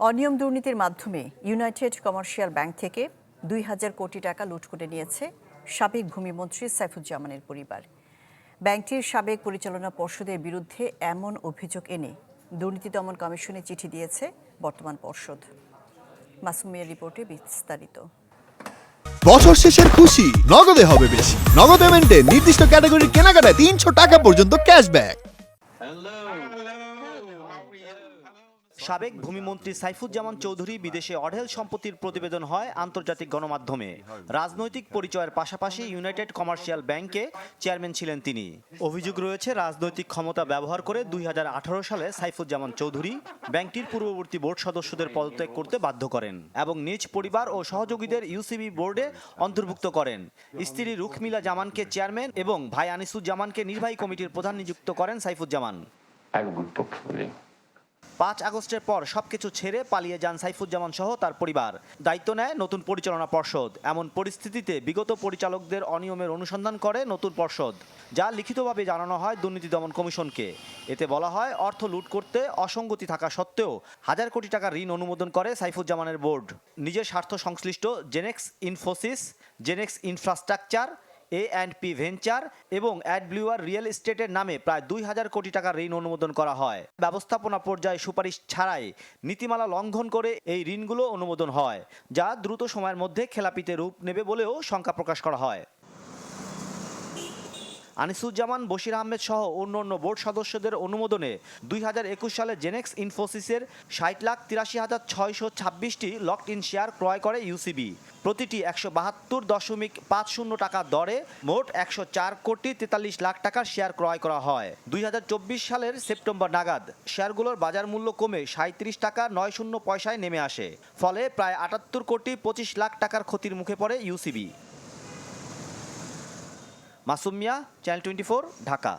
অনিয়ম দুর্নীতির মাধ্যমে ইউনাইটেড কমার্শিয়াল ব্যাংক থেকে দুই হাজার কোটি টাকা লুট করে নিয়েছে সাবেক ভূমিমন্ত্রী সাইফুজ্জামানের পরিবার। ব্যাংকটির সাবেক পরিচালনা পর্ষদের বিরুদ্ধে এমন অভিযোগ এনে দুর্নীতি দমন কমিশনে চিঠি দিয়েছে বর্তমান পর্ষদ। মাসুমিয়ার রিপোর্টে বিস্তারিত। বছর শেষের খুশি নগদে হবে বেশি। নগদ পেমেন্টে নির্দিষ্ট ক্যাটাগরির কেনাকাটায় তিনশো টাকা পর্যন্ত ক্যাশব্যাক সাবেক ভূমিমন্ত্রী সাইফুজ্জামান চৌধুরী বিদেশে অঢেল সম্পত্তির প্রতিবেদন হয় আন্তর্জাতিক গণমাধ্যমে। রাজনৈতিক পরিচয়ের পাশাপাশি ইউনাইটেড কমার্শিয়াল ব্যাংকে চেয়ারম্যান ছিলেন তিনি। অভিযোগ রয়েছে, রাজনৈতিক ক্ষমতা ব্যবহার করে দুই হাজার আঠারো সালে সাইফুজ্জামান চৌধুরী ব্যাংকটির পূর্ববর্তী বোর্ড সদস্যদের পদত্যাগ করতে বাধ্য করেন এবং নিজ পরিবার ও সহযোগীদের ইউসিবি বোর্ডে অন্তর্ভুক্ত করেন। স্ত্রী রুখমিলা জামানকে চেয়ারম্যান এবং ভাই আনিসুজ্জামানকে নির্বাহী কমিটির প্রধান নিযুক্ত করেন সাইফুজ্জামান। পক্ষে পাঁচ আগস্টের পর সবকিছু ছেড়ে পালিয়ে যান সাইফুজ্জামান সহ তার পরিবার। দায়িত্ব নেয় নতুন পরিচালনা পর্ষদ। এমন পরিস্থিতিতে বিগত পরিচালকদের অনিয়মের অনুসন্ধান করে নতুন পর্ষদ, যা লিখিতভাবে জানানো হয় দুর্নীতি দমন কমিশনকে। এতে বলা হয়, অর্থ লুট করতে অসঙ্গতি থাকা সত্ত্বেও হাজার কোটি টাকা ঋণ অনুমোদন করে সাইফুজ্জামানের বোর্ড। নিজের স্বার্থ সংশ্লিষ্ট Genex Infosys Genex infrastructure A and P venture এবং অ্যাডব্লিউআর রিয়েল এস্টেটের নামে প্রায় দুই হাজার কোটি টাকার ঋণ অনুমোদন করা হয়। ব্যবস্থাপনা পর্যায়ে সুপারিশ ছাড়াই নীতিমালা লঙ্ঘন করে এই ঋণগুলো অনুমোদন হয়, যা দ্রুত সময়ের মধ্যে খেলাপিতে রূপ নেবে বলেও শঙ্কা প্রকাশ করা হয়। আনিসুজ্জামান, বশির আহমেদ সহ অন্য অন্য বোর্ড সদস্যদের অনুমোদনে দুই হাজার একুশ সালে জেনেক্স ইনফোসিসের ষাট লাখ তিরাশি হাজার ছয়শো ছাব্বিশটি লকড ইন শেয়ার ক্রয় করে ইউসিবি প্রতিটি একশো বাহাত্তর দশমিক পাঁচ শূন্য টাকা দরে মোট একশো চার কোটি তেতাল্লিশ লাখ টাকার শেয়ার ক্রয় করা হয়। দুই হাজার চব্বিশ সালের সেপ্টেম্বর নাগাদ শেয়ারগুলোর বাজার মূল্য কমে সাঁত্রিশ টাকা নয় শূন্য পয়সায় নেমে আসে। ফলে প্রায় আটাত্তর কোটি পঁচিশ লাখ টাকার ক্ষতির মুখে পড়ে UCB Masum Miah channel twenty Dhaka.